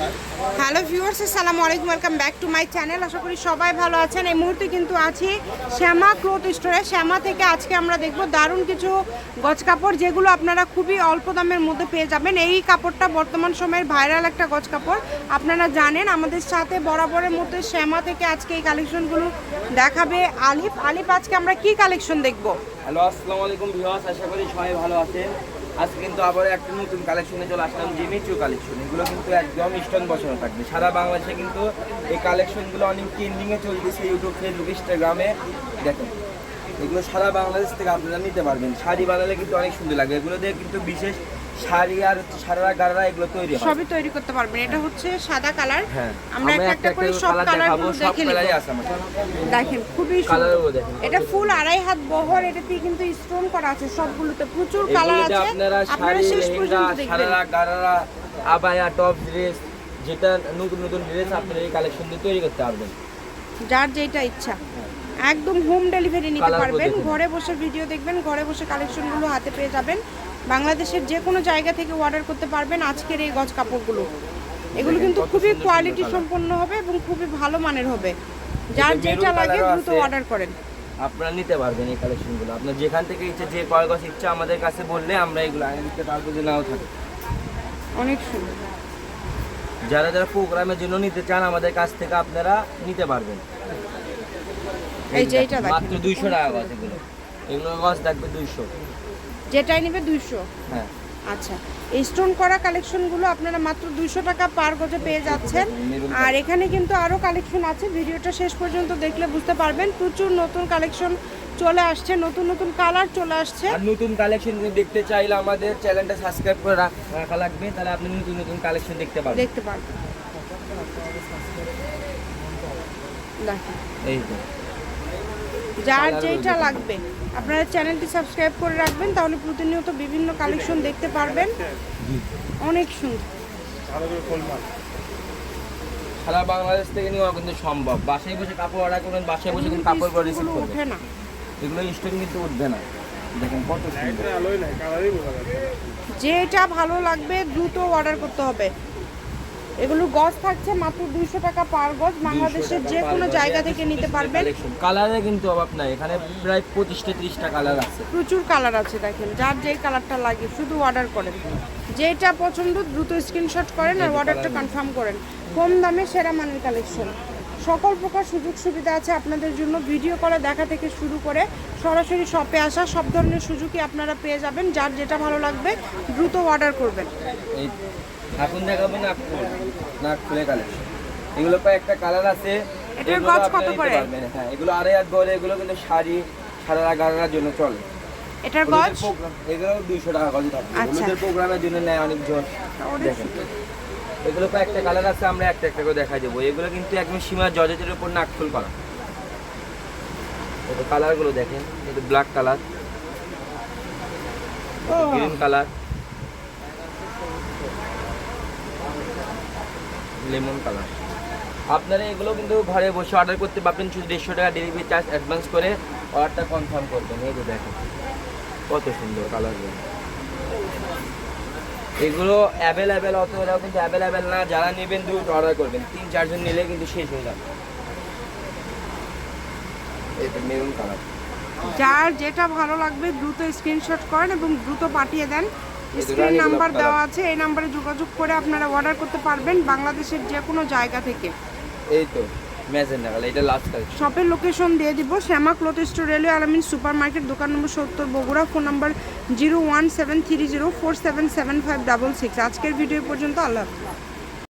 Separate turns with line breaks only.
Hello viewers, আসসালামু আলাইকুম, welcome back to my channel. আশা করি সবাই ভালো আছেন। এই মুহূর্তে কিন্তু আছি শ্যামা ক্লোথ স্টোরে। শ্যামা থেকে আজকে আমরা দেখব দারুণ কিছু গজ কাপড়, যেগুলো আপনারা খুবই অল্প দামের মধ্যে পেয়ে যাবেন। এই কাপড়টা বর্তমান সময়ের ভাইরাল একটা গজ কাপড়। আপনারা জানেন, আমাদের সাথে বরাবরের মধ্যে শ্যামা থেকে আজকে এই কালেকশনগুলো দেখাবে আলিফ। আলিফ, আজকে আমরা কি কালেকশন দেখব?
হ্যালো, আসসালামু আলাইকুম ভিউয়ার্স, আশা করি সবাই ভালো আছেন। আজকে কিন্তু আবার একটা নতুন কালেকশনে চলে আসলাম জিমিচু কালেকশন এগুলো কিন্তু একদম স্টন বসানো থাকবে। সারা বাংলাদেশে কিন্তু এই কালেকশনগুলো অনেক ট্রেন্ডিংয়ে চলতেছে ইউটিউব ফেসবুক ইনস্টাগ্রামে দেখেন, এগুলো সারা বাংলাদেশ থেকে আপনারা নিতে পারবেন। শাড়ি বানালে কিন্তু অনেক সুন্দর লাগে। এগুলো দিয়ে কিন্তু বিশেষ শাড়ি আর এগুলো তৈরি হয়।
সবই তৈরি করতে পারবেন। এটা হচ্ছে সাদা কালার।
হ্যাঁ।
আমরা একটা একটা করে সব
কালার
দেখে দেখেন খুবই সুন্দর। এটা ফুল আড়াই হাত বহর এটাতে কিন্তু স্টোন করা আছে সবগুলোতে। প্রচুর কালার আছে।
আপনারা
শেষ পর্যন্ত দেখবেন।
সারারা গারারা আবায়া টপ ড্রেস যেটা নতুন নতুন ড্রেস আপনারা এই কালেকশন দিয়ে তৈরি করতে পারবেন।
যার যেটা ইচ্ছা। একদম হোম ডেলিভারি নিতে পারবেন। ঘরে বসে ভিডিও দেখবেন। ঘরে বসে কালেকশনগুলো হাতে পেয়ে যাবেন। বাংলাদেশের যে কোনো জায়গা থেকে অর্ডার করতে পারবেন আজকের এই গজ কাপড়গুলো। এগুলো কিন্তু খুবই কোয়ালিটি সম্পন্ন হবে এবং খুবই ভালো মানের হবে। যার যেটা লাগে দ্রুত অর্ডার করেন।
আপনারা নিতে পারবেন এই কালেকশনগুলো আপনার যেখান থেকে ইচ্ছে যে কয় গজ ইচ্ছা আমাদের কাছে বললে আমরা এগুলো আনিয়ে দিতে পারব যে নাও থাকে।
অনেক সুন্দর।
যারা যারা প্রোগ্রামের জন্য নিতে চান আমাদের কাছ থেকে আপনারা নিতে পারবেন।
এই যে দেখেন।
মাত্র দুইশো টাকা গছ এগুলো। এগুলো গছ থাকবে দুইশো।
যেটাই নেবে দুইশো?
হ্যাঁ।
আচ্ছা এই স্টোন করা কালেকশনগুলো আপনারা মাত্র দুইশো টাকা পার গজে পেয়ে যাচ্ছেন। আর এখানে কিন্তু আরও কালেকশন আছে। ভিডিওটা শেষ পর্যন্ত দেখলে বুঝতে পারবেন। প্রচুর নতুন কালেকশন চলে আসছে নতুন নতুন কালার চলে আসছে।
আর নতুন কালেকশন দেখতে চাইলে আমাদের চ্যানেলটা সাবস্ক্রাইব করে রাখা লাগবে। তাহলে আপনি নতুন নতুন কালেকশন দেখতে পাবেন।
দেখতে দেখেন
এই
যার যেটা লাগবে। আপনারা চ্যানেলটি সাবস্ক্রাইব করে রাখবেন তাহলে প্রতিনিয়ত বিভিন্ন কালেকশন দেখতে পারবেন। অনেক সুন্দর।
সারা বাংলাদেশ থেকে নেওয়া কিন্তু সম্ভব। বাসায় বসে কাপড় অর্ডার করবেন বাসায় বসে কিন্তু কাপড় করে রিসিভ করবেন।
ওঠে না।
এগুলো স্টোন কিন্তু উঠবে না। দেখেন কত সুন্দর।
যেটা ভালো লাগবে দ্রুত অর্ডার করতে হবে। এগুলো গজ থাকছে মাত্র দুইশো টাকা পার গজ। বাংলাদেশের যে কোনো জায়গা থেকে নিতে পারবেন।
কালারে কিন্তু অভাব নাই এখানে প্রায় পঁচিশটা ত্রিশটা কালার আছে।
প্রচুর কালার আছে দেখেন যার যেই কালারটা লাগে শুধু অর্ডার করেন। যেটা পছন্দ দ্রুত স্ক্রিনশট করেন আর অর্ডারটা কনফার্ম করেন। কম দামে সেরা মানের কালেকশন সকল প্রকার সুযোগ সুবিধা আছে আপনাদের জন্য। ভিডিও কলে দেখা থেকে শুরু করে সরাসরি শপে আসা সব ধরনের সুযোগই আপনারা পেয়ে যাবেন যার যেটা ভালো লাগবে দ্রুত অর্ডার করবেন।
এখন দেখাবো নাক ফুলে কালেকশন এগুলো কয়েকটা কালার আছে।
এটার গজ কত করে?
হ্যাঁ এগুলো আড়াই হাত বলে এগুলো কিন্তু শাড়ি সারা গাড়ার জন্য চলে।
এটার গজ?
এগুলো দুইশো টাকা গজ
আচ্ছা।
প্রোগ্রামের জন্য নেয় অনেক জন।
অনেক
দেখেন। এগুলো কয়েকটা কালার আছে, আমরা একটা একটা করে দেখাই দেবো। এগুলো কিন্তু একদম সীমা জর্জেটের উপর নাকফুল করা। এটা কালারগুলো দেখেন এটা black colour green colour lemon colour আপনারা এগুলো কিন্তু ঘরে বসে অর্ডার করতে পারবেন, শুধু দেড়শো টাকা ডেলিভারি চার্জ অ্যাডভান্স করে অর্ডারটা কনফার্ম করবেন। এই যে দেখেন, কত সুন্দর কালারগুলো এগুলো অ্যাভেলেবেল অত এরাও কিন্তু অ্যাভেলেবেল না। যারা নেবেন দ্রুত অর্ডার করবেন। তিন চারজন নিলে কিন্তু শেষ হয়ে যাবে। এটা মেরুন কালার
যার যেটা ভালো লাগবে দ্রুত স্ক্রিনশট করেন এবং দ্রুত পাঠিয়ে দেন। স্ক্রিন নাম্বার দেওয়া আছে এই নাম্বারে যোগাযোগ করে আপনারা অর্ডার করতে পারবেন বাংলাদেশের যে কোনো জায়গা থেকে।
এই তো।
শপের লোকেশন দিয়ে দিব, Shyama cloth store railway Alamin super market দোকান নম্বর সত্তর, বগুড়া ফোন নম্বর zero one seven three zero four seven seven five double six আজকের ভিডিও পর্যন্ত, আল্লাহ।